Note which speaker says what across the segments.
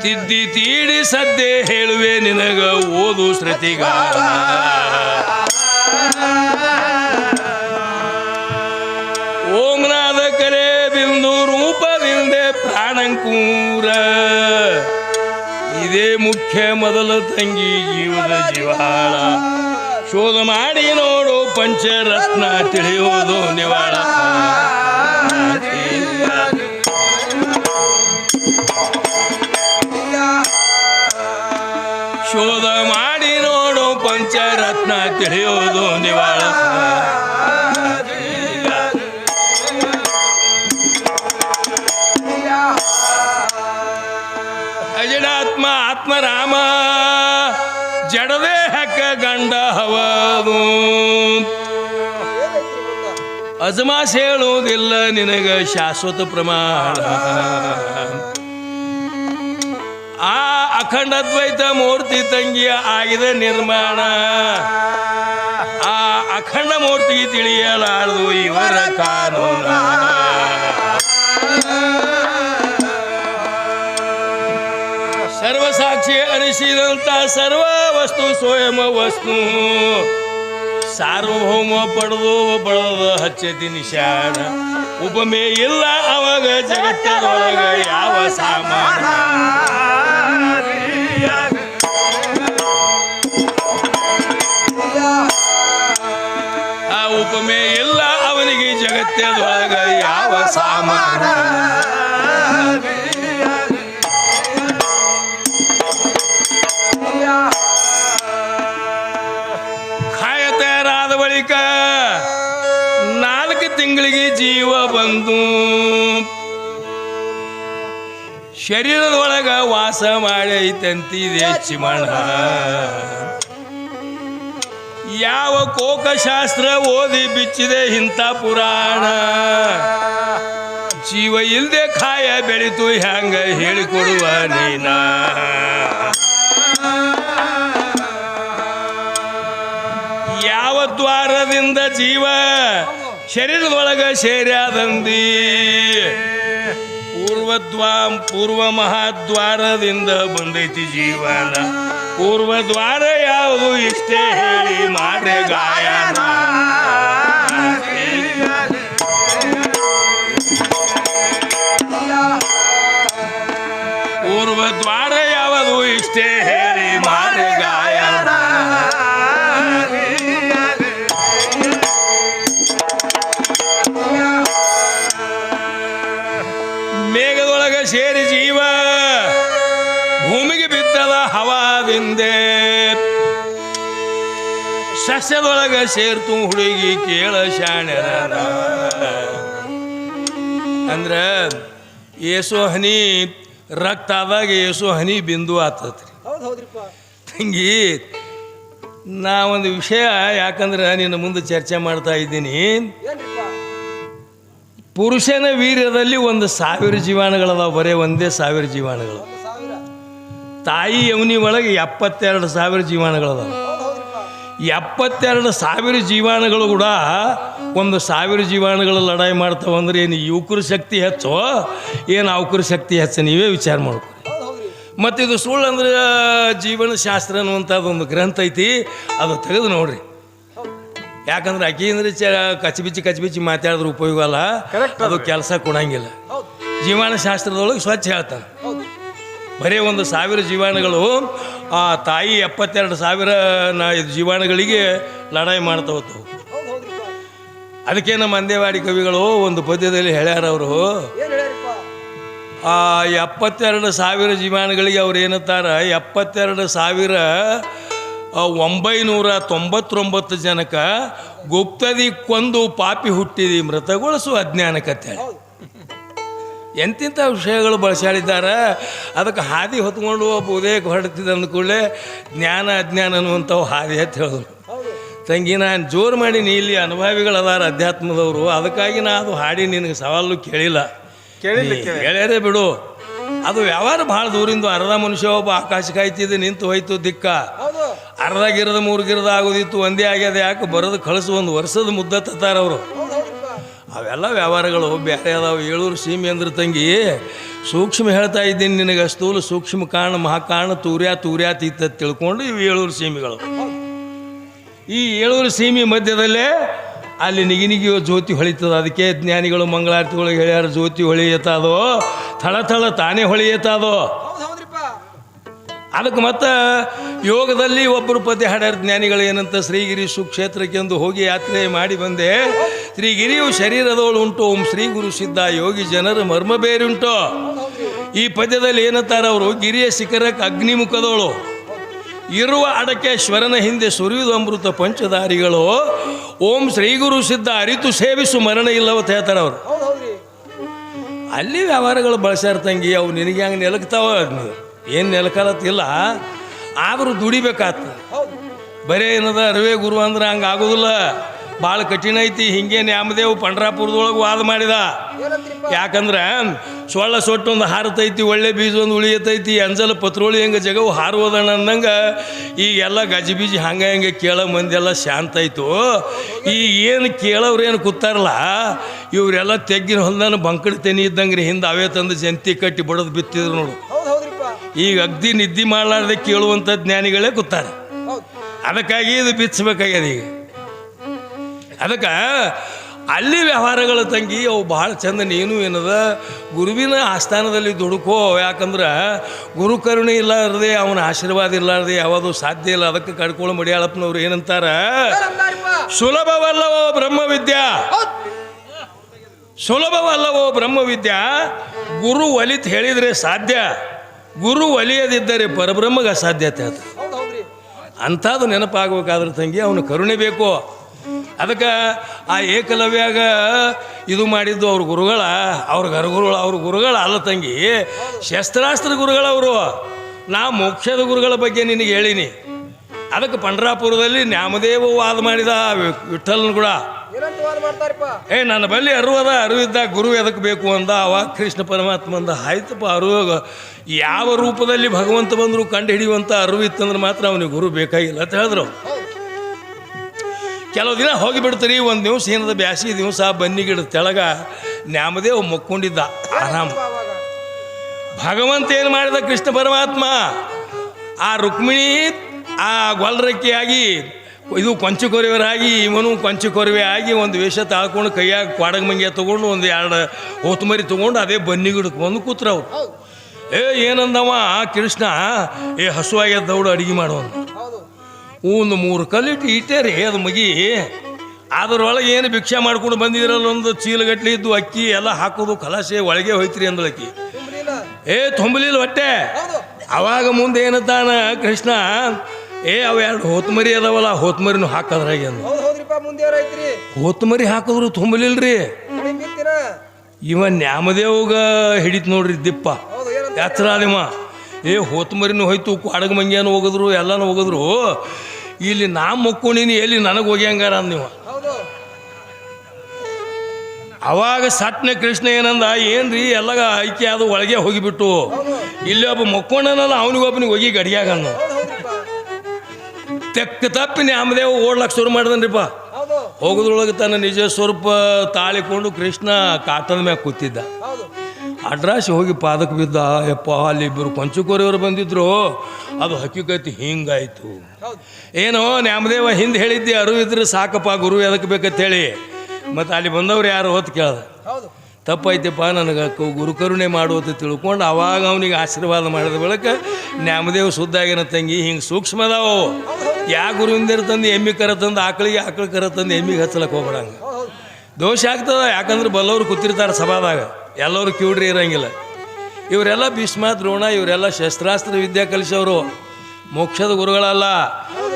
Speaker 1: ತಿದ್ದಿ ತೀಡಿ ಸದ್ದೆ ಹೇಳುವೆ ನಿನಗ ಓದು ಶ್ರತಿಗ. ಓಂನಾದ ಕರೆ ಬಿಂದು ರೂಪದಿಂದೆ ಪ್ರಾಣಂಕೂರ. ಇದೇ ಮುಖ್ಯ ಮೊದಲ ತಂಗಿ ಜೀವದ ಜೀವಾಳ ಶೋಧ ಮಾಡಿ ನೋಡು ಪಂಚರತ್ನ ತಿಳಿಯೋದು ನಿವಾಳ. ತಿಳಿಯೋದು ನಿವಾಳ ಅಜಡಾತ್ಮ ಆತ್ಮರಾಮ ಜಡದೇಹಕ್ಕ ಗಂಡ ಹವದು. ಅಜಮಾಸ್ ಹೇಳುವುದಿಲ್ಲ ನಿನಗ ಶಾಶ್ವತ ಪ್ರಮಾಣ. ಆ ಅಖಂಡ ದ್ವೈತ ಮೂರ್ತಿ ತಂಗಿಯ ಆಗಿದೆ ನಿರ್ಮಾಣ. ಆ ಅಖಂಡ ಮೂರ್ತಿ ತಿಳಿಯಲಾರದು ಇವರ ಕಾನೂನ. ಸರ್ವಸಾಕ್ಷಿ ಅನಿಸಿದಂತ ಸರ್ವ ವಸ್ತು ಸ್ವಯಂ ವಸ್ತು. ಸಾರ್ವಭೌಮ ಪಡೆದು ಬಳದ ಹಚ್ಚತಿ ನಿಶಾನ ಉಪಮೆ ಇಲ್ಲ ಅವಾಗ ಜಗತ್ತದೊಳಗ ಯಾವ ಸಾಮಾನ? ಆ ಉಪಮೆ ಇಲ್ಲ ಅವನಿಗೆ ಜಗತ್ತದೊಳಗ ಯಾವ ಸಾಮಾನ? ತಯಾರಾದ ಬಳಿಕ ನಾಲ್ಕು ತಿಂಗಳಿಗೆ ಜೀವ ಬಂದು ಶರೀರದೊಳಗ ವಾಸ ಮಾಡೈತಂತಿದೆ ಚಿಮಣ ಯಾವ ಕೋಕಶಾಸ್ತ್ರ ಓದಿ ಬಿಚ್ಚಿದೆ ಇಂಥ ಪುರಾಣ. ಜೀವ ಇಲ್ದೆ ಖಾಯ ಬೆಳಿತು ಹ್ಯಾಂಗ ಹೇಳಿಕೊಡುವ ನೀನ. ಯಾವ ದ್ವಾರದಿಂದ ಜೀವ ಶರೀರದೊಳಗ ಸೇರ್ಯಾದಂದಿ? ಪೂರ್ವದ್ವಾ ಪೂರ್ವ ಮಹಾದ್ವಾರದಿಂದ ಬಂದೈತಿ ಜೀವನ. ಪೂರ್ವ ದ್ವಾರ ಯಾವುದು ಇಷ್ಟೇ ಹೇಳಿ ಮಾಡ್ರೆ ಗಾಯನ. ಪೂರ್ವ ದ್ವಾರ ಯಾವುದು ಇಷ್ಟೇ ಹೇಳಿ ಮಾಡ್ರೆ ಗಾಯನ. ಸಸ್ಯದೊಳಗ ಸೇರ್ತು ಹುಡುಗಿ ಕೇಳ ಶಾಣ್ಯರ ಅಂದ್ರ ಏಸು ಹನಿ ರಕ್ತ ಆದಾಗ ಏಸು ಹನಿ ಬಿಂದು ಆತತ್ರಿ ತಂಗಿ ನಾ ಒಂದು ವಿಷಯ ಯಾಕಂದ್ರೆ ನಿನ್ನ ಮುಂದೆ ಚರ್ಚೆ ಮಾಡ್ತಾ ಇದ್ದೀನಿ. ಪುರುಷನ ವೀರ್ಯದಲ್ಲಿ ಒಂದು ಸಾವಿರ ಜೀವಾಣುಗಳದಾವ ಬರೇ ಒಂದೇ ಸಾವಿರ ಜೀವಾಣುಗಳು. ತಾಯಿ ಯವನಿ ಒಳಗೆ ಎಪ್ಪತ್ತೆರಡು ಸಾವಿರ ಜೀವಾಣುಗಳದಾವ. ಎಪ್ಪತ್ತೆರಡು ಸಾವಿರ ಜೀವಾಣುಗಳು ಕೂಡ ಒಂದು ಸಾವಿರ ಜೀವಾಣುಗಳು ಲಡಾಯಿ ಮಾಡ್ತಾವೆ ಅಂದ್ರೆ ಏನು ಯುವಕರ ಶಕ್ತಿ ಹೆಚ್ಚು? ಏನು ಅವಕರ ಶಕ್ತಿ ಹೆಚ್ಚು? ನೀವೇ ವಿಚಾರ ಮಾಡ್ಕೊ
Speaker 2: ಹೌದ್
Speaker 1: ಮತ್ತು ಇದು ಸುಳ್ಳು ಅಂದ್ರೆ ಜೀವನ ಶಾಸ್ತ್ರ ಅನ್ನುವಂಥದ್ದು ಒಂದು ಗ್ರಂಥ ಐತಿ ಅದು ತೆಗೆದು ನೋಡ್ರಿ. ಯಾಕಂದ್ರೆ ಅಕ್ಕಿ ಅಂದ್ರೆ ಚ ಕಚ್ಬಿಚ್ಚಿ ಕಚ್ಬಿಚ್ಚಿ ಮಾತಾಡಿದ್ರೆ ಉಪಯೋಗ ಅಲ್ಲ. ಅದು ಕೆಲಸ ಕೊಡಂಗಿಲ್ಲ. ಜೀವಾಣ ಶಾಸ್ತ್ರದೊಳಗೆ ಸ್ವಚ್ಛ ಹೇಳ್ತಾನೆ.
Speaker 2: ಹೌದು.
Speaker 1: ಬರೀ ಒಂದು ಸಾವಿರ ಜೀವಾಣುಗಳು ಆ ತಾಯಿ ಎಪ್ಪತ್ತೆರಡು ಸಾವಿರ ಜೀವಾಣುಗಳಿಗೆ ಲಡಾಯಿ ಮಾಡ್ತಾ ಹೋಗ್ತಾವೆ ಅದಕ್ಕೆ ನಮ್ಮ ಅಂದೇವಾಡಿ ಕವಿಗಳು ಒಂದು ಪದ್ಯದಲ್ಲಿ ಹೇಳ್ಯಾರ ಅವರು. ಆ ಎಪ್ಪತ್ತೆರಡು ಸಾವಿರ ಜೀವಾಣುಗಳಿಗೆ ಅವ್ರು ಏನಂತಾರ ಎಪ್ಪತ್ತೆರಡು ಸಾವಿರ ಒಂಬೈನೂರ ತೊಂಬತ್ತೊಂಬತ್ತು ಜನಕ್ಕೆ ಗುಪ್ತದಿ ಕೊಂದು ಪಾಪಿ ಹುಟ್ಟಿದಿ ಮೃತಗೊಳಿಸು ಅಜ್ಞಾನಕತೆ
Speaker 2: ಹೌದು
Speaker 1: ಎಂತಿಂಥ ವಿಷಯಗಳು ಬಳಸಾಡಿದ್ದಾರೆ ಅದಕ್ಕೆ ಹಾದಿ ಹೊತ್ಕೊಂಡು ಒಬ್ಬ ಉದಯಕ್ಕೆ ಹೊರಡ್ತಿದ್ದ ಅಂದ್ಕೂಡಲೇ ಜ್ಞಾನ ಅಜ್ಞಾನ ಅನ್ನುವಂಥವು ಹಾದಿ ಅಂತ ಹೇಳಿದ್ರು. ತಂಗಿ ನಾನು ಜೋರು ಮಾಡಿ ನೀ ಇಲ್ಲಿ ಅನುಭವಿಗಳದಾರ ಅಧ್ಯಾತ್ಮದವರು. ಅದಕ್ಕಾಗಿ ನಾ ಅದು ಹಾಡಿ ನಿನಗೆ ಸವಾಲು ಕೇಳಿಲ್ಲ.
Speaker 3: ಕೇಳಿಲ್ಲ
Speaker 1: ನೀ ಬಿಡು. ಅದು ವ್ಯವಹಾರ ಭಾಳ ದೂರಿಂದ ಅರ್ಧ ಮನುಷ್ಯ ಒಬ್ಬ ಆಕಾಶ ಕಾಯ್ತಿದ್ದು ನಿಂತು ಹೋಯ್ತು ದಿಕ್ಕ. ಅರ್ಧ ಗಿರದ ಮೂರು ಗಿರದ ಆಗೋದಿತ್ತು ಒಂದೇ ಆಗ್ಯದ ಯಾಕೆ? ಬರೋದು ಕಳಿಸು ಒಂದು ವರ್ಷದ ಮುದ್ದ ತತ್ತಾರ ಅವರು
Speaker 2: ಹೌದ್ ಹೌದ್ರಿಪ್ಪ
Speaker 1: ಅವೆಲ್ಲ ವ್ಯವಹಾರಗಳು ಬೇರೆ ಅದಾವ. ಏಳೂರು ಸೀಮೆ ಅಂದ್ರೆ ತಂಗಿ, ಸೂಕ್ಷ್ಮ ಹೇಳ್ತಾ ಇದ್ದೀನಿ ನಿನಗೆ, ಸ್ಥೂಲ ಸೂಕ್ಷ್ಮ ಕಾರಣ, ಮಹಾಕಾರಣ, ತೂರ್ಯ ತೂರ್ಯಾತೀತ ತಿಳ್ಕೊಂಡು ಇವು ಏಳೂರು ಸೀಮೆಗಳು. ಈ ಏಳೂರು ಸೀಮೆ ಮಧ್ಯದಲ್ಲೇ ಅಲ್ಲಿ ನಿಗಿ ನಿಗಿಯೋ ಜ್ಯೋತಿ ಹೊಳಿತದ. ಅದಕ್ಕೆ ಜ್ಞಾನಿಗಳು ಮಂಗಳಾರತಿಗಳಿಗೆ ಹೇಳ್ಯಾರ ಜ್ಯೋತಿ ಹೊಳಿಯತ್ತದೋ ಥಳ ಥಳ ತಾನೇ ಹೊಳಿಯತ್ತದೋ ಅದಕ್ಕೆ ಮತ್ತೆ ಯೋಗದಲ್ಲಿ ಒಬ್ಬರು ಪತಿ ಹಾಡ್ಯಾರ ಜ್ಞಾನಿಗಳು ಏನಂತ ಶ್ರೀಗಿರಿ ಸುಕ್ಷೇತ್ರಕ್ಕೆಂದು ಹೋಗಿ ಯಾತ್ರೆ ಮಾಡಿ ಬಂದೆ. ಶ್ರೀಗಿರಿಯು ಶರೀರದವಳು ಉಂಟು. ಓಂ ಶ್ರೀ ಗುರು ಸಿದ್ಧ ಯೋಗಿ ಜನರ ಮರ್ಮ ಬೇರುಂಟು ಈ ಪದ್ಯದಲ್ಲಿ ಏನಂತಾರೆ ಅವರು? ಗಿರಿಯ ಶಿಖರಕ್ಕೆ ಅಗ್ನಿಮುಖದವಳು ಇರುವ ಅಡಕೆ ಶ್ವರನ ಹಿಂದೆ ಸುರಿಯುವುದು ಅಮೃತ ಪಂಚದಾರಿಗಳು ಓಂ ಶ್ರೀ ಗುರು ಸಿದ್ಧ ಅರಿತು ಸೇವಿಸು ಮರಣ ಇಲ್ಲವತ್ತ ಹೇಳ್ತಾರೆ ಅವರು. ಅಲ್ಲಿ ವ್ಯವಹಾರಗಳು ಬಳಸ್ಯಾರ ತಂಗಿ, ಅವು ನಿನಗೆ ಹಂಗೆ ನೆಲಕ್ತಾವ ಏನು ನೆಲಕಲತ್ತಿಲ್ಲ ಆದರೂ ದುಡಿಬೇಕಾಗ್ತದೆ ಬರೇ ಏನದ, ಅರಿವೆ ಗುರು ಅಂದ್ರೆ ಹಂಗೆ ಆಗೋದಿಲ್ಲ. ಭಾಳ ಕಠಿಣ ಐತಿ ಹಿಂಗೆ ನ್ಯಾಮದೇವ್ ಪಂಡ್ರಾಪುರದೊಳಗೆ ವಾದ ಮಾಡಿದ. ಯಾಕಂದ್ರೆ ಸೊಳ್ಳ ಸೊಟ್ಟು ಒಂದು ಹಾರತೈತಿ ಒಳ್ಳೆ ಬೀಜ ಒಂದು ಉಳಿಯತೈತಿ ಅಂಜಲ ಪತ್ರೋಳಿ ಹೆಂಗೆ ಜಗವು ಹಾರುವುದಣ್ಣ ಅಂದಂಗೆ ಈಗೆಲ್ಲ ಗಜಿಬೀಜಿ ಹಂಗೆ ಹಂಗೆ ಕೇಳೋ ಮಂದಿ ಎಲ್ಲ ಶಾಂತ ಆಯಿತು. ಈ ಏನು ಕೇಳೋರು ಏನು ಕೂತಾರಲ್ಲ ಇವರೆಲ್ಲ ತೆಗ್ಗಿನ ಹೊಲ್ದಾನ ಬಂಕಡಿ ತೆನಿ ಇದ್ದಂಗೆ ರೀ ಹಿಂದೆ ಅವೇ ತಂದು ಜಂತಿ ಕಟ್ಟಿ ಬಡದು ಬಿತ್ತಿದ್ರು ನೋಡು. ಈಗ ಅಗ್ದಿ ನಿದ್ದೆ ಮಾಡಲಾರ್ದೆ ಕೇಳುವಂಥ ಜ್ಞಾನಿಗಳೇ ಕೂತಾರೆ. ಅದಕ್ಕಾಗಿ ಇದು ಬಿಚ್ಚಬೇಕಾಗ್ಯದ ಈಗ. ಅದಕ್ಕೆ ಅಲ್ಲಿ ವ್ಯವಹಾರಗಳ ತಂಗಿ, ಅವು ಭಾಳ ಚಂದ ನೀನು ಏನದ? ಗುರುವಿನ ಆಸ್ಥಾನದಲ್ಲಿ ದುಡುಕೋ, ಯಾಕಂದ್ರೆ ಗುರು ಕರುಣೆ ಇಲ್ಲಾರದೆ, ಅವನ ಆಶೀರ್ವಾದ ಇಲ್ಲಾರದೆ ಯಾವುದು ಸಾಧ್ಯ ಇಲ್ಲ. ಅದಕ್ಕೆ ಕಡ್ಕೊಳ್ಳೋ ಮಡಿಯಾಳಪ್ಪನವ್ರು ಏನಂತಾರ? ಸುಲಭವಲ್ಲವೋ ಬ್ರಹ್ಮವಿದ್ಯಾ?
Speaker 2: ವಿದ್ಯಾ
Speaker 1: ಸುಲಭವಲ್ಲವೋ ಬ್ರಹ್ಮವಿದ್ಯಾ? ಗುರು ಒಲಿತ್ ಹೇಳಿದರೆ ಸಾಧ್ಯ. ಗುರು ಒಲಿಯದಿದ್ದರೆ ಪರಬ್ರಹ್ಮಗೆ ಅಸಾಧ್ಯತೆ
Speaker 2: ಅದು
Speaker 1: ಅಂಥದ್ದು ನೆನಪಾಗಬೇಕಾದ್ರೆ ತಂಗಿ, ಅವನು ಕರುಣೆ ಬೇಕು? ಅದಕ್ಕೆ ಆ ಏಕಲವ್ಯಾಗ ಇದು ಮಾಡಿದ್ದು ಅವ್ರ ಗುರುಗಳ, ಅವ್ರ ಗರುಗುರುಗಳು, ಅವ್ರ ಗುರುಗಳ ಅಲ್ಲ ತಂಗಿ. ಶಸ್ತ್ರಾಸ್ತ್ರ ಗುರುಗಳವರು ನಾ ಮೋಕ್ಷದ ಗುರುಗಳ ಬಗ್ಗೆ ನಿನಗೆ ಹೇಳಿನಿ. ಅದಕ್ಕೆ ಪಂಡರಾಪುರದಲ್ಲಿ ನ್ಯಾಮದೇವ ವಾದ ಮಾಡಿದ ವಿಠಲ್ನ ಕೂಡ. ಏ, ನನ್ನ ಬಲ್ಲಿ ಅರಿವದ ಅರಿವಿದ್ದ ಗುರು ಎದಕ್ಕೆ ಬೇಕು ಅಂದ, ಅವ ಕೃಷ್ಣ ಪರಮಾತ್ಮ ಅಂದ, ಆಯ್ತಪ್ಪ, ಅರಿವು ಯಾವ ರೂಪದಲ್ಲಿ ಭಗವಂತ ಬಂದರೂ ಕಂಡು ಹಿಡಿಯುವಂಥ ಅರಿವಿತ್ತಂದ್ರೆ ಮಾತ್ರ ಅವನಿಗೆ ಗುರು ಬೇಕಾಗಿಲ್ಲ ಅಂತ ಹೇಳಿದ್ರು. ಕೆಲವು ದಿನ ಹೋಗಿಬಿಡ್ತೀರಿ ಒಂದು ದಿವಸ ಏನದ ಬ್ಯಾಸಿ ದಿವಸ ಬನ್ನಿ ಗಿಡದ ತೆಳಗ. ನ್ಯಾಮದೇವ್ ಮಕ್ಕೊಂಡಿದ್ದ ಆರಾಮ. ಭಗವಂತ ಏನು ಮಾಡಿದ ಕೃಷ್ಣ ಪರಮಾತ್ಮ? ಆ ರುಕ್ಮಿಣಿ, ಆ ಗೊಲ್ರಕ್ಕಿಯಾಗಿ, ಇದು ಕೊಂಚಕೊರವರಾಗಿ ಇವನು ಕೊಂಚ ಕೊರವೆ ಆಗಿ ಒಂದು ವೇಷ ತಾಳ್ಕೊಂಡು ಕೈಯಾಗ ಕ್ವಾಡಗ ಮಂಗೆ ತೊಗೊಂಡು ಒಂದು ಎರಡು ಹೊತ್ತುಮರಿ ತೊಗೊಂಡು ಅದೇ ಬನ್ನಿ ಗಿಡಕ್ಕೆ ಬಂದು ಕೂತ್ರ ಅವ್ರು. ಏ, ಏನಂದವ, ಕೃಷ್ಣ? ಏ ಹಸುವಾಗ್ಯದ ದೌಡು ಮಾಡುವನು ಮಾಡೋನು
Speaker 2: ಹೌದು
Speaker 1: ಒಂದು ಮೂರು ಕಲ್ಲಿಟ್ಟು ಇಟ್ಟೆ ರೀ, ಅದು ಮಗಿ. ಅದರೊಳಗೆ ಏನು ಭಿಕ್ಷೆ ಮಾಡ್ಕೊಂಡು ಬಂದಿದ್ರಲ್ಲ ಒಂದು ಚೀಲಗಟ್ಲೆ ಇದ್ದು ಅಕ್ಕಿ ಎಲ್ಲ ಹಾಕೋದು ಕಲಾಸೆ ಒಳಗೆ ಹೋಯ್ತ್ರಿ ಅಂದಳಕ್ಕಿ ಏ, ತುಂಬಲಿಲ್ಲ ಹೊಟ್ಟೆ. ಅವಾಗ ಮುಂದೆ ಏನತ್ತಾನ ಕೃಷ್ಣ? ಏ, ಅವ ಎರಡು ಹೋತ್ಮರಿ ಅದಾವಲ್ಲ, ಹೋತ್ಮರಿನೂ ಹಾಕದ್ರಾಗೆ ಹೋತ್ಮರಿ ಹಾಕಿದ್ರು ತುಂಬಲಿಲ್ರಿ. ಇವ ನ್ಯಾಮದೇವ್ಗ ಹಿಡಿತು ನೋಡ್ರಿ ದಿಪ್ಪ. ಯಾತ್ರಾದಿಮ. ಏ, ಹೋತ್ಮರಿನೂ ಹೋಯ್ತು ಕ್ವಾಡಗ ಮಂಗ್ಯಾನು ಹೋಗಿದ್ರು, ಎಲ್ಲಾನು ಹೋಗಿದ್ರು. ಇಲ್ಲಿ ನಾ ಮುಕ್ಕೊಂಡಿನಿ ಎಲ್ಲಿ ನನಗೆ ಹೋಗ್ಯಂಗಾರ ಹಂಗಾರ ನೀವು. ಅವಾಗ ಸಟ್ನ ಕೃಷ್ಣ ಏನಂದ ಏನ್ರಿ ಎಲ್ಲ ಐಕ್ಯ ಅದು ಒಳಗೆ ಹೋಗಿಬಿಟ್ಟು. ಇಲ್ಲಿ ಒಬ್ಬ ಮಕ್ಕೊಂಡನಲ್ಲ ಅವನಿಗೊಬ್ಬನಿಗೆ ಹೋಗಿ ಗಡಿಯಾಗನ್ನು ತೆಕ್ಕ ತಪ್ಪಿ ನ್ಯಾಮದೇವ ಓಡ್ಲಕ್ಕೆ ಶುರು ಮಾಡ್ದನ್ರಿಪ್ಪ. ಹೋಗೋದ್ರೊಳಗೆ ತನ್ನ ನಿಜ ಸ್ವರೂಪ ತಾಳಿಕೊಂಡು ಕೃಷ್ಣ ಕಾಟದ ಮ್ಯಾಗ ಕೂತಿದ್ದ.
Speaker 2: ಹೌದು
Speaker 1: ಅಡ್ರಾಸಿ ಹೋಗಿ ಪಾದಕ್ಕೆ ಬಿದ್ದ ಯಪ್ಪ ಅಲ್ಲಿ ಇಬ್ಬರು ಕೊಂಚಕೋರಿಯವರು ಬಂದಿದ್ರು. ಅದು ಹಕ್ಕಿಕತಿ ಹಿಂಗಾಯ್ತು. ಏನೋ ನ್ಯಾಮದೇವ ಹಿಂದೆ ಹೇಳಿದ್ದೆ ಅರು ಇದ್ರೆ ಸಾಕಪ್ಪ ಗುರು ಎದಕ್ಕೆ ಬೇಕಂತ ಹೇಳಿ ಮತ್ತು ಅಲ್ಲಿ ಬಂದವ್ರು ಯಾರು ಹೊತ್ತು ಕೇಳ್ದ.
Speaker 2: ಹೌದು.
Speaker 1: ತಪ್ಪಾಯ್ತಪ್ಪ ನನಗೆ ಗುರುಕರುಣೆ ಮಾಡುವಂತ ತಿಳ್ಕೊಂಡು ಅವಾಗ ಅವನಿಗೆ ಆಶೀರ್ವಾದ ಮಾಡಿದ ಬಳಿಕ ನ್ಯಾಮದೇವ ಶುದ್ಧಾಗಿನ ತಂಗಿ ಹಿಂಗೆ ಸೂಕ್ಷ್ಮದಾವು. ಯಾ ಗುರುವಿಂದ ತಂದು ಎಮ್ಮಿ ಕರ ತಂದು ಆಕಳಿಗೆ ಆಕಳ ಕರ ತಂದು ಎಮ್ಮಿಗೆ ಹಚ್ಚಲಕ್ಕೆ ಹೋಗ್ಬಿಡಂಗ. ದೋಷ ಆಗ್ತದ ಯಾಕಂದ್ರೆ ಬಲ್ಲವರು ಕೂತಿರ್ತಾರೆ ಸಭಾದಾಗ. ಎಲ್ಲರೂ ಕಿವಿಡ್ರಿ ಇರಂಗಿಲ್ಲ. ಇವರೆಲ್ಲ ಭೀಷ್ಮ ದ್ರೋಣ ಇವರೆಲ್ಲ ಶಸ್ತ್ರಾಸ್ತ್ರ ವಿದ್ಯೆ ಕಲಿಸೋರು. ಮೋಕ್ಷದ ಗುರುಗಳಲ್ಲ.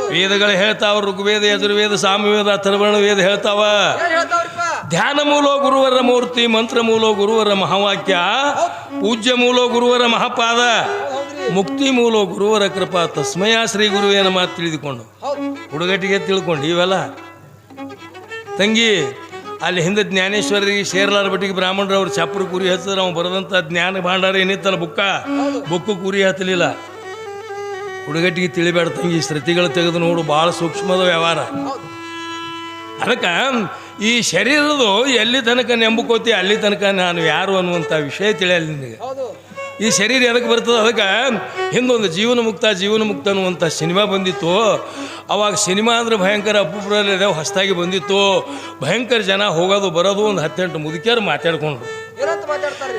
Speaker 1: ವೇದಗಳು ಹೇಳ್ತಾವ ಋಗ್ವೇದ ಯಜುರ್ವೇದ ಸಾಮವೇದ ಅಥರ್ವರ್ಣ ವೇದ ಹೇಳ್ತಾವ. ಧ್ಯಾನ ಮೂಲೋ ಗುರುವರ ಮೂರ್ತಿ ಮಂತ್ರ ಮೂಲೋ ಗುರುವರ ಮಹಾವಾಕ್ಯ ಪೂಜ್ಯ ಮೂಲೋ ಗುರುವರ ಮಹಾಪಾದ ಮುಕ್ತಿ ಮೂಲೋ ಗುರುವರ ಕೃಪಾ. ತಸ್ಮಯ ಶ್ರೀ ಗುರುವೇನ ಮಾತು ತಿಳಿದುಕೊಂಡು.
Speaker 2: ಹೌದು.
Speaker 1: ಹುಡುಗಟ್ಟಿಗೆ ತಿಳ್ಕೊಂಡು ಇವೆಲ್ಲ. ತಂಗಿ ಅಲ್ಲಿ ಹಿಂದೆ ಜ್ಞಾನೇಶ್ವರಿಗೆ ಶೇರ್ಲಾರ ಬಟ್ಟಿಗೆ ಬ್ರಾಹ್ಮಣರವ್ರು ಚಪ್ಪರ ಕುರಿ ಹಚ್ಚಿದ್ರೆ, ಅವ್ನು ಬರೆದಂಥ ಜ್ಞಾನ ಭಾಂಡಾರ ಏನಿತ್ತಲ್ಲ ಬುಕ್ಕ? ಬುಕ್ಕು ಕುರಿ ಹತ್ತಲಿಲ್ಲ. ಹುಡುಗಟ್ಟಿಗೆ ತಿಳಿಬೇಡ ತಂಗಿ ಶ್ರುತಿಗಳು ತೆಗೆದು ನೋಡು ಭಾಳ ಸೂಕ್ಷ್ಮದ ವ್ಯವಹಾರ. ಅದಕ್ಕೆ, ಈ ಶರೀರದು ಎಲ್ಲಿ ತನಕ ನೆಂಬಕೋತಿ ಅಲ್ಲಿ ತನಕ ನಾನು ಯಾರು ಅನ್ನುವಂಥ ವಿಷಯ ತಿಳಿಯಲ್ಲ ನಿನಗೆ. ಈ ಶರೀರ ಎದಕ್ಕೆ ಬರ್ತದೆ? ಅದಕ್ಕೆ ಹಿಂದೊಂದು ಜೀವನ ಮುಕ್ತ ಜೀವನ ಮುಕ್ತ ಅನ್ನುವಂಥ ಸಿನಿಮಾ ಬಂದಿತ್ತು. ಅವಾಗ ಸಿನಿಮಾ ಅಂದ್ರೆ ಭಯಂಕರ ಅಪ್ಪುಪುರಲ್ಲಿ ಹೊಸದಾಗಿ ಬಂದಿತ್ತು. ಭಯಂಕರ ಜನ ಹೋಗೋದು ಬರೋದು ಒಂದು ಹತ್ತೆಂಟು ಮುದುಕಿಯರು ಮಾತಾಡ್ಕೊಂಡ್ರು.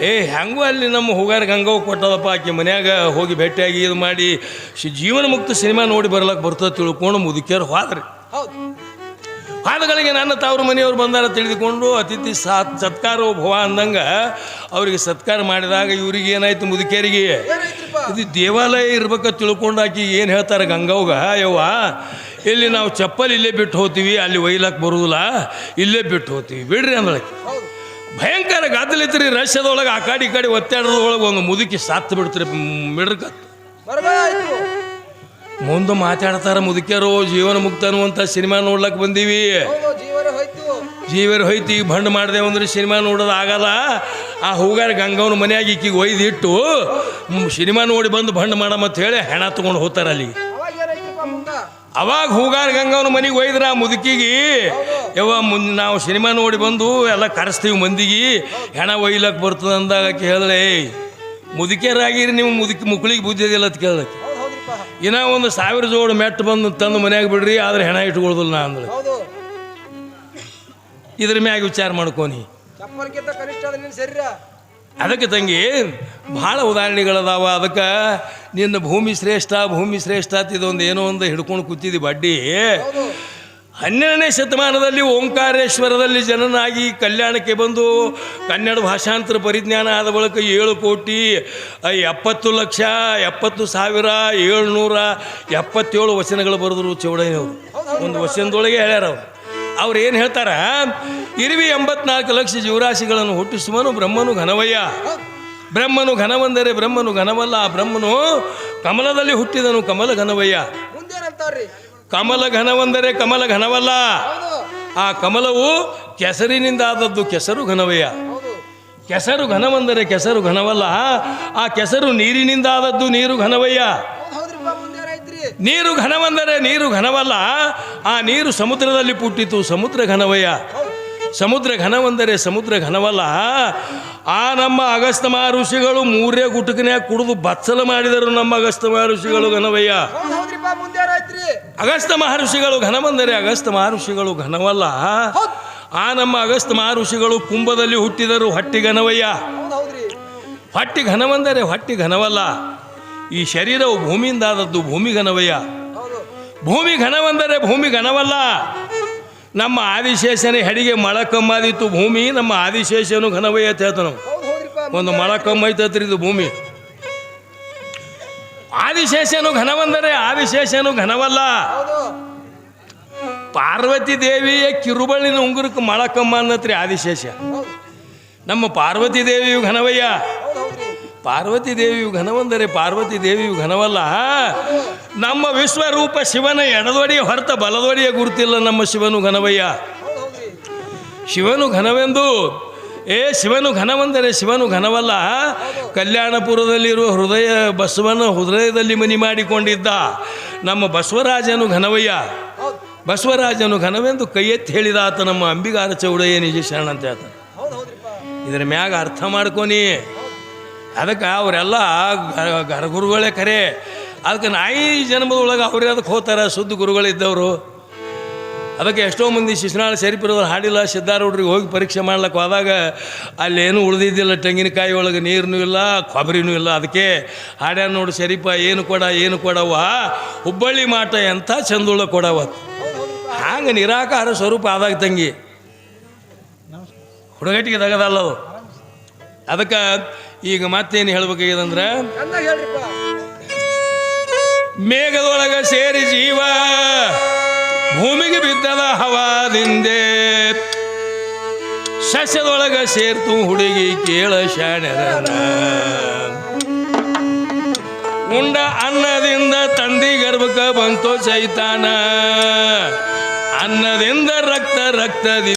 Speaker 1: ಏ ಹೆಂಗೂ ಅಲ್ಲಿ ನಮ್ಮ ಹೋಗಾರ ಗಂಗವ್ ಕೊಟ್ಟದಪ್ಪ ಆಕೆ ಮನ್ಯಾಗ ಹೋಗಿ ಭೇಟಿಯಾಗಿ ಇದು ಮಾಡಿ ಜೀವನ ಮುಕ್ತ ಸಿನಿಮಾ ನೋಡಿ ಬರ್ಲಕ್ಕೆ ಬರ್ತದೆ ತಿಳ್ಕೊಂಡು ಮುದುಕಿಯರು ಹೋದ್ರಿ.
Speaker 2: ಹೌದು.
Speaker 1: ಹಾಡುಗಳಿಗೆ ನನ್ನ ತವ್ರ ಮನೆಯವರು ಬಂದಾರ ತಿಳಿದುಕೊಂಡು ಅತಿಥಿ ಸಾತ್ ಸತ್ಕಾರ ಭವ ಅಂದಂಗೆ ಅವರಿಗೆ ಸತ್ಕಾರ ಮಾಡಿದಾಗ ಇವ್ರಿಗೆ ಏನಾಯ್ತು ಮುದುಕಿಯರಿಗೆ
Speaker 2: ಏನೈತ್ರಿಪ್ಪ
Speaker 1: ಇದು ದೇವಾಲಯ ಇರ್ಬೇಕ ತಿಳ್ಕೊಂಡು ಆಕಿ ಏನು ಹೇಳ್ತಾರೆ ಗಂಗವ್ಗ? ಯವ್ವ ಇಲ್ಲಿ ನಾವು ಚಪ್ಪಲ್ ಇಲ್ಲೇ ಬಿಟ್ಟು ಹೋಗ್ತೀವಿ ಅಲ್ಲಿ ಒಯ್ಲಕ್ಕೆ ಬರುದಿಲ್ಲ ಇಲ್ಲೇ ಬಿಟ್ಟು ಹೋಗ್ತೀವಿ ಬಿಡ್ರಿ
Speaker 2: ಅಂದ್ರೆ
Speaker 1: ಭಯಂಕರ ಗಾದಲಿತ್ರಿ ರಷ್ಯಾದೊಳಗೆ ಆ ಕಡೆ ಈ ಕಡೆ ಒತ್ತಾಡೋದ್ರೊಳಗೆ ಒಂದು ಮುದುಕಿ ಸಾತ್ ಬಿಡ್ತೀರಿ ಮಿಡ್ರಕತ್ತು. ಮುಂದೆ ಮಾತಾಡ್ತಾರ ಮುದುಕಿಯರು ಜೀವನ ಮುಕ್ತ ಅನ್ನುವಂಥ ಸಿನಿಮಾ ನೋಡ್ಲಕ್ಕೆ ಬಂದೀವಿ.
Speaker 2: ಜೀವನ ಹೋಯ್ತು.
Speaker 1: ಈಗ ಬಂಡ್ ಮಾಡಿದೆ ಅಂದ್ರೆ ಸಿನಿಮಾ ನೋಡೋದು ಆಗಲ್ಲ. ಆ ಹೂಗಾರ ಗಂಗವನ ಮನೆಯಾಗಿ ಈಕಿಗೆ ಒಯ್ದಿಟ್ಟು ಸಿನಿಮಾ ನೋಡಿ ಬಂದು ಬಂಡ್ ಮಾಡಮಂತ ಹೇಳಿ ಹೆಣ ತಗೊಂಡು ಹೋಗ್ತಾರೆ ಅಲ್ಲಿ
Speaker 2: ಅವಾಗ
Speaker 1: ಹೂಗಾರ ಗಂಗವನ ಮನೆಗೆ ಒಯ್ದ್ರ ಆ ಮುದುಕಿಗೆ ಯವ್ವ ಮುಂದೆ ನಾವು ಸಿನಿಮಾ ನೋಡಿ ಬಂದು ಎಲ್ಲ ಕರೆಸ್ತೀವಿ ಮಂದಿಗೆ ಹೆಣ ಒಯ್ಲಕ್ಕೆ ಬರ್ತದೆ ಅಂದಾಗ ಏಯ್ ಮುದುಕಿಯರಾಗಿರಿ ನೀವು ಮುದುಕಿ ಮುಕ್ಳಿಗೆ ಬುದ್ಧಿದಿಲ್ಲ ಅಂತ ಕೇಳಕ್ಕೆ ಇನ್ನ ಒಂದು ಸಾವಿರ ಜೋಡು ಮೆಟ್ಟು ಬಂದು ತಂದು ಮನ್ಯಾಗ ಬಿಡ್ರಿ ಆದ್ರೆ ಹೆಣ ಇಟ್ಕೊಳ್ದಿಲ್ಲ ನಾ ಅಂದ್ರೆ ಇದ್ರ ಮ್ಯಾಗ ವಿಚಾರ ಮಾಡ್ಕೊನಿ. ಅದಕ್ಕೆ ತಂಗಿ ಭಾಳ ಉದಾಹರಣೆಗಳದಾವ. ಅದಕ್ಕೆ ನಿನ್ನ ಭೂಮಿ ಶ್ರೇಷ್ಠ ಭೂಮಿ ಶ್ರೇಷ್ಠ ಅಂತ ಇದೊಂದು ಏನೋ ಒಂದು ಹಿಡ್ಕೊಂಡು ಕೂತಿದ್ದಿ ಬಡ್ಡಿ. ಹನ್ನೆರಡನೇ ಶತಮಾನದಲ್ಲಿ ಓಂಕಾರೇಶ್ವರದಲ್ಲಿ ಜನನಾಗಿ ಕಲ್ಯಾಣಕ್ಕೆ ಬಂದು ಕನ್ನಡ ಭಾಷಾಂತರ ಪರಿಜ್ಞಾನ ಆದ ಬಳಿಕ ಏಳು ಕೋಟಿ ಎಪ್ಪತ್ತು ಲಕ್ಷ, ಎಪ್ಪತ್ತು ಸಾವಿರ, ಏಳ್ನೂರ ಎಪ್ಪತ್ತೇಳು ವಚನಗಳು ಬರೆದ್ರು ಚೌಡಯ್ಯವರು ಒಂದು ವಚನದೊಳಗೆ ಹೇಳ್ಯಾರ ಅವರು. ಅವ್ರು ಏನು ಹೇಳ್ತಾರ? ಇರುವಿ ಎಂಬತ್ನಾಲ್ಕು ಲಕ್ಷ ಜೀವರಾಶಿಗಳನ್ನು ಹುಟ್ಟಿಸುವನು ಬ್ರಹ್ಮನು ಘನವಯ್ಯ. ಬ್ರಹ್ಮನು ಘನವಂದರೆ ಬ್ರಹ್ಮನು ಘನವಲ್ಲ, ಆ ಬ್ರಹ್ಮನು ಕಮಲದಲ್ಲಿ ಹುಟ್ಟಿದನು ಕಮಲ ಘನವಯ್ಯ. ಕಮಲ ಘನವೆಂದರೆ ಕಮಲ ಘನವಲ್ಲ. ಆ ಕಮಲವು ಕೆಸರಿನಿಂದ ಆದದ್ದು ಕೆಸರು ಘನವಯ್ಯ. ಕೆಸರು ಘನವೆಂದರೆ ಕೆಸರು ಘನವಲ್ಲ. ಆ ಕೆಸರು ನೀರಿನಿಂದ ಆದದ್ದು ನೀರು ಘನವಯ್ಯ. ನೀರು ಘನವೆಂದರೆ ನೀರು ಘನವಲ್ಲ. ಆ ನೀರು ಸಮುದ್ರದಲ್ಲಿ ಪುಟ್ಟಿತು ಸಮುದ್ರ ಘನವಯ್ಯ. ಸಮುದ್ರ ಘನವೆಂದರೆ ಸಮುದ್ರ ಘನವಲ್ಲ. ಆ ನಮ್ಮ ಅಗಸ್ತ ಋಷಿಗಳು ಮೂರೇ ಗುಟುಕನ್ಯಾಗ ಕುಡಿದು ಬಚ್ಚಲ ಮಾಡಿದರು ನಮ್ಮ ಅಗಸ್ತ ಋಷಿಗಳು ಘನವಯ್ಯ. ಅಗಸ್ತ ಮಹರ್ಷಿಗಳು ಘನವಂದರೆ ಅಗಸ್ತ ಮಹರ್ಷಿಗಳು ಘನವಲ್ಲ. ಆ ನಮ್ಮ ಅಗಸ್ತ ಮಹರ್ಷಿಗಳು ಕುಂಭದಲ್ಲಿ ಹುಟ್ಟಿದರು ಹೊಟ್ಟಿ ಘನವಯ್ಯ. ಹೊಟ್ಟಿ ಘನವಂದರೆ ಹೊಟ್ಟಿ ಘನವಲ್ಲ. ಈ ಶರೀರವು ಭೂಮಿಯಿಂದ ಆದದ್ದು ಭೂಮಿ ಘನವಯ್ಯ. ಭೂಮಿ ಘನವಂದರೆ ಭೂಮಿ ಘನವಲ್ಲ. ನಮ್ಮ ಆದಿಶೇಷನೇ ಹೆಡಿಗೆ ಮಳಕಮ್ಮಾದಿತ್ತು ಭೂಮಿ ನಮ್ಮ ಆದಿಶೇಷನು ಘನವಯ್ಯ ಅಂತ ಹೇಳ್ತಾನೆ ಒಂದು ಮಳ ಕಮ್ಮೈತತ್ರಿ ಇದು ಭೂಮಿ. ಆದಿಶೇಷನು ಘನವಂದರೆ ಆದಿಶೇಷನು ಘನವಲ್ಲ. ಪಾರ್ವತಿ ದೇವಿಯ ಕಿರುಬಳ್ಳಿನ ಉಂಗುರಕ್ಕೆ ಮಳಕಮ್ಮ ಅನ್ನತ್ರಿ ಆದಿಶೇಷ. ನಮ್ಮ ಪಾರ್ವತಿ ದೇವಿಯು ಘನವಯ್ಯ. ಪಾರ್ವತಿ ದೇವಿಯು ಘನವಂದರೆ ಪಾರ್ವತಿ ದೇವಿಯು ಘನವಲ್ಲ. ನಮ್ಮ ವಿಶ್ವರೂಪ ಶಿವನ ಎಡದೊಡೆಯ ಹೊರತ ಬಲದೊಡೆಯ ಗುರುತಿಲ್ಲ ನಮ್ಮ ಶಿವನು ಘನವಯ್ಯ. ಶಿವನು ಘನವೆಂದು ಏ, ಶಿವನು ಘನವಂದರೆ ಶಿವನು ಘನವಲ್ಲ. ಕಲ್ಯಾಣಪುರದಲ್ಲಿರುವ ಹೃದಯ ಬಸವನ ಹೃದಯದಲ್ಲಿ ಮನಿ ಮಾಡಿಕೊಂಡಿದ್ದ. ನಮ್ಮ ಬಸವರಾಜನು ಘನವಯ್ಯ. ಬಸವರಾಜನು ಘನವೆಂದು ಕೈ ಎತ್ತಿ ಹೇಳಿದ ಆತ ನಮ್ಮ ಅಂಬಿಗಾರ ಚೌಡಯ್ಯ ನಿಜ ಶರಣ ಅಂತ ಹೇಳ್ತಾನೆ. ಇದರ ಮ್ಯಾಗ ಅರ್ಥ ಮಾಡ್ಕೊನಿ ಅದಕ್ಕೆ ಅವರೆಲ್ಲ ಗರ್ಗುರುಗಳೇ ಕರೆ. ಅದಕ್ಕೆ ನಾಯಿ ಜನ್ಮದೊಳಗೆ ಅವ್ರೇ ಅದಕ್ಕೆ ಹೋಗ್ತಾರೆ. ಶುದ್ಧ ಗುರುಗಳಿದ್ದವರು. ಅದಕ್ಕೆ ಎಷ್ಟೋ ಮಂದಿ ಶಿಶುನಾಳ ಶರೀಫರವ್ರು ಹಾಡಿಲ್ಲ ಸಿದ್ಧಾರೂಢರಿಗೆ ಹೋಗಿ ಪರೀಕ್ಷೆ ಮಾಡ್ಲಿಕ್ಕೆ ಹೋದಾಗ ಅಲ್ಲೇನು ಉಳಿದಿದ್ದಿಲ್ಲ ತೆಂಗಿನಕಾಯಿ ಒಳಗೆ ನೀರನೂ ಇಲ್ಲ ಕೊಬ್ಬರಿನೂ ಇಲ್ಲ. ಅದಕ್ಕೆ ಹಾಡ್ಯಾನ ನೋಡು ಸರಿಪ ಏನು ಕೊಡ ಏನು ಕೊಡವ ಹುಬ್ಬಳ್ಳಿ ಮಾಟ ಎಂಥ ಚಂದುಳ್ಳ ಕೊಡವ ಹಾಂಗೆ ನಿರಾಕಾರ ಸ್ವರೂಪ ಆದಾಗ ತಂಗಿ. ಹುಡುಗಟ್ಟಿಗೆ ತಗದಲ್ಲ ಅದು. ಅದಕ್ಕೆ ಈಗ ಮತ್ತೇನು
Speaker 2: ಹೇಳ್ಬೇಕಾಗಿದಂದ್ರೆ
Speaker 1: ಮೇಘದೊಳಗ ಸೇರಿ ಜೀವ ಭೂಮಿಗೆ ಬಿದ್ದದ ಹವಾದಿಂದೆ ಸಸ್ಯದೊಳಗ ಸೇರ್ತು ಹುಡುಗಿ ಕೇಳ ಶಾಣರ. ಉಂಡ ಅನ್ನದಿಂದ ತಂದಿ ಗರ್ಭಕ ಬಂತು ಚೈತಾನ ಅನ್ನದಿಂದ ರಕ್ತ ರಕ್ತದಿ